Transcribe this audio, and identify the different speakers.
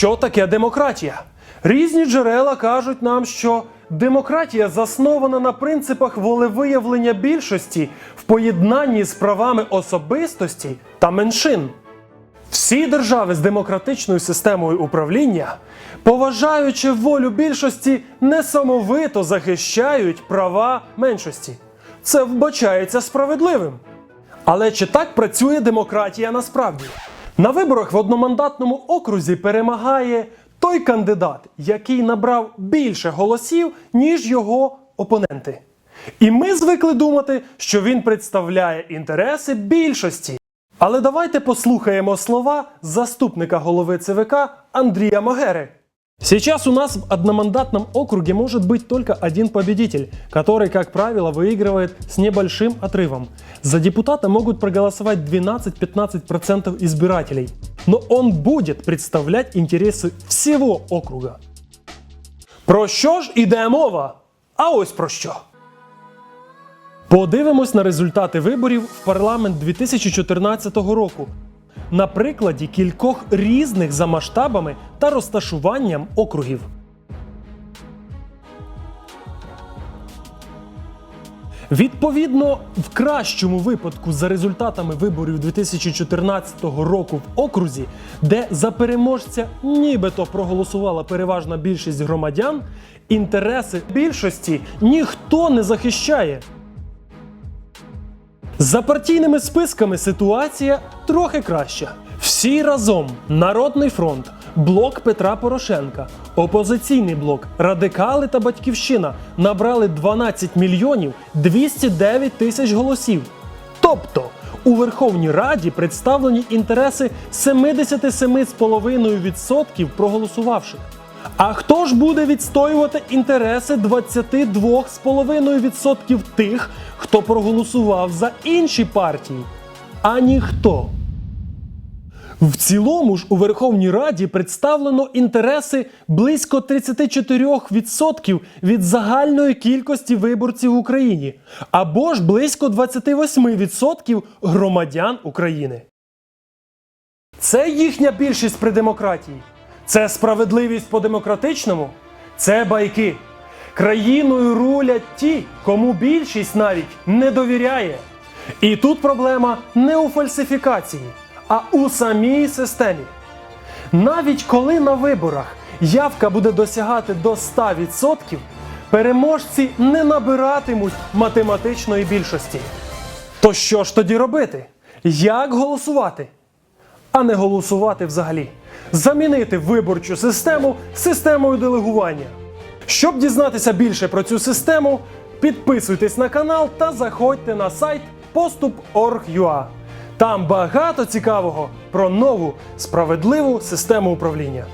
Speaker 1: що таке демократія? Різні джерела кажуть нам, що демократія заснована на принципах волевиявлення більшості в поєднанні з правами особистості та меншин. Всі держави з демократичною системою управління, поважаючи волю більшості, несамовито захищають права меншості. Це вбачається справедливим. Але чи так працює демократія насправді? На виборах в одномандатному окрузі перемагає той кандидат, який набрав більше голосів, ніж його опоненти. І ми звикли думати, що він представляє інтереси більшості. Але давайте послухаємо слова заступника голови ЦВК Андрія Могери. Сейчас у нас в одномандатном округе может быть только один победитель, который, как правило, выигрывает с небольшим отрывом. За депутата могут проголосовать 12-15% избирателей, но он будет представлять интересы всего округа. Про що ж іде мова? А ось про що. Подивимось на результати виборів в парламент 2014 року на прикладі кількох різних за масштабами та розташуванням округів. Відповідно, в кращому випадку за результатами виборів 2014 року в окрузі, де за переможця нібито проголосувала переважна більшість громадян, інтереси більшості ніхто не захищає. За партійними списками ситуація трохи краща. Всі разом Народний фронт, блок Петра Порошенка, опозиційний блок, радикали та батьківщина набрали 12 мільйонів 209 тисяч голосів. Тобто у Верховній Раді представлені інтереси 77,5% проголосувавших. А хто ж буде відстоювати інтереси 22,5% тих, хто проголосував за інші партії? А ніхто. В цілому ж у Верховній Раді представлено інтереси близько 34% від загальної кількості виборців в Україні, або ж близько 28% громадян України. Це їхня більшість при демократії. Це справедливість по-демократичному. Це байки. Країною рулять ті, кому більшість навіть не довіряє. І тут проблема не у фальсифікації, а у самій системі. Навіть коли на виборах явка буде досягати до 100%, переможці не набиратимуть математичної більшості. То що ж тоді робити? Як голосувати? А не голосувати взагалі. Замінити виборчу систему системою делегування. Щоб дізнатися більше про цю систему, підписуйтесь на канал та заходьте на сайт postup.org.ua. Там багато цікавого про нову справедливу систему управління.